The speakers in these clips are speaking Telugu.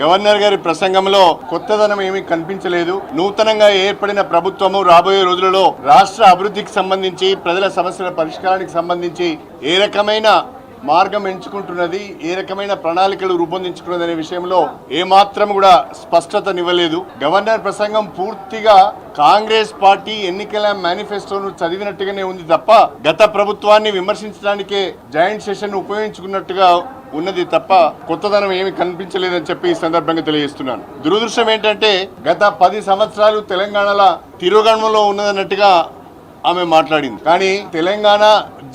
గవర్నర్ గారి ప్రసంగంలో కొత్తదనం ఏమీ కనిపించలేదు. నూతనంగా ఏర్పడిన ప్రభుత్వము రాబోయే రోజులలో రాష్ట్ర అభివృద్ధికి సంబంధించి ప్రజల సమస్యల పరిష్కారానికి సంబంధించి ఏ రకమైన మార్గం ఎంచుకుంటున్నది ఏ రకమైన ప్రణాళికలు రూపొందించుకున్నది అనే విషయంలో ఏమాత్రం కూడా స్పష్టతనివ్వలేదు గవర్నర్ ప్రసంగం పూర్తిగా కాంగ్రెస్ పార్టీ ఎన్నికల మేనిఫెస్టోను చదివినట్టుగానే ఉంది తప్ప గత ప్రభుత్వాన్ని విమర్శించడానికే జాయింట్ సెషన్ ఉపయోగించుకున్నట్టుగా ఉన్నది తప్ప కొత్తదనం ఏమి కనిపించలేదని చెప్పి ఈ సందర్భంగా తెలియజేస్తున్నాను. దురదృష్టం ఏంటంటే గత పది సంవత్సరాలు తెలంగాణలో తిరుగణంలో ఉన్నదన్నట్టుగా ఆమె మాట్లాడింది. కానీ తెలంగాణ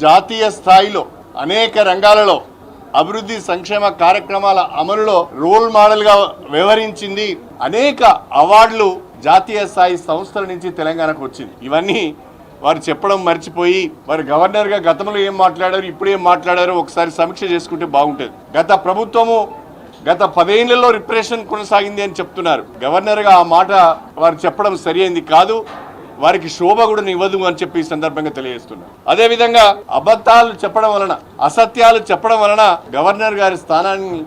జాతీయ స్థాయిలో అనేక రంగాలలో అభివృద్ధి సంక్షేమ కార్యక్రమాల అమలులో రోల్ మోడల్గా వ్యవహరించింది అనేక అవార్డులు జాతీయ స్థాయి సంస్థల నుంచి తెలంగాణకు వచ్చింది. ఇవన్నీ వారు చెప్పడం మర్చిపోయి వారు గవర్నర్గా గతంలో ఏం మాట్లాడారు ఇప్పుడు ఏం మాట్లాడారో ఒకసారి సమీక్ష చేసుకుంటే బాగుంటుంది. గత ప్రభుత్వము గత పదేళ్ళలో రిప్రెషన్ కొనసాగింది అని చెప్తున్నారు. గవర్నర్గా ఆ మాట వారు చెప్పడం సరియైంది కాదు. వారికి శోభ కూడా ఇవ్వదు అని చెప్పి ఈ సందర్భంగా తెలియజేస్తున్నారు. అదేవిధంగా అబద్ధాలు చెప్పడం వలన అసత్యాలు చెప్పడం వలన గవర్నర్ గారి స్థానాన్ని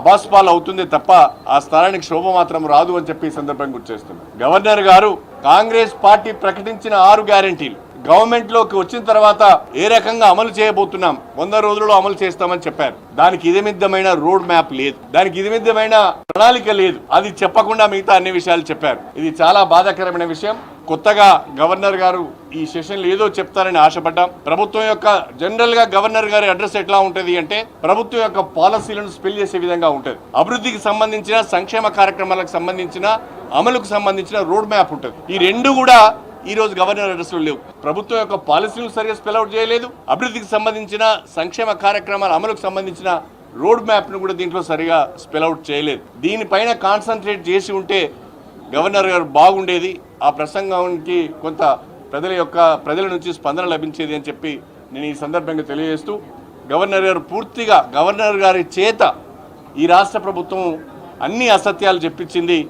అబాస్పాల్ అవుతుంది తప్ప ఆ స్థానానికి శోభ మాత్రం రాదు అని చెప్పి సందర్భంగా గుర్తుచేస్తున్నారు గవర్నర్ గారు కాంగ్రెస్ పార్టీ ప్రకటించిన ఆరు గ్యారంటీలు గవర్నమెంట్లోకి వచ్చిన తర్వాత ఏ రకంగా అమలు చేయబోతున్నాం? వంద రోజుల్లో అమలు చేస్తామని చెప్పారు. దానికి ఇదిమిద్దమైన రోడ్ మ్యాప్ లేదు. దానికి ఇదిమిద్దమైన ప్రణాళిక లేదు. అది చెప్పకుండా మిగతా అన్ని విషయాలు చెప్పారు. ఇది చాలా బాధాకరమైన విషయం. కొత్తగా గవర్నర్ గారు ఈ సెషన్లో ఏదో చెప్తారని ఆశపడ్డాం. ప్రభుత్వం యొక్క జనరల్గా గవర్నర్ గారి అడ్రస్ ఎట్లా ఉంటుంది అంటే ప్రభుత్వం యొక్క పాలసీలను స్పెల్ చేసే విధంగా ఉంటుంది. అభివృద్ధికి సంబంధించిన సంక్షేమ కార్యక్రమాలకు సంబంధించిన అమలుకు సంబంధించిన రోడ్ మ్యాప్ ఉంటుంది. ఈ రెండు కూడా ఈ రోజు గవర్నర్ అడ్రస్లో లేవు. ప్రభుత్వం యొక్క పాలసీలు సరిగా స్పెల్ అవుట్ చేయలేదు. అభివృద్ధికి సంబంధించిన సంక్షేమ కార్యక్రమాల అమలుకు సంబంధించిన రోడ్ మ్యాప్ను కూడా దీంట్లో సరిగా స్పెల్ అవుట్ చేయలేదు. దీనిపైన కాన్సన్ట్రేట్ చేసి ఉంటే గవర్నర్ గారు బాగుండేది. ఆ ప్రసంగానికి కొంత ప్రజల యొక్క ప్రజల నుంచి స్పందన లభించేది అని చెప్పి నేను ఈ సందర్భంగా తెలియజేస్తూ గవర్నర్ గారు పూర్తిగా గవర్నర్ గారి చేత ఈ రాష్ట్ర ప్రభుత్వం అన్ని అసత్యాలు చెప్పించింది.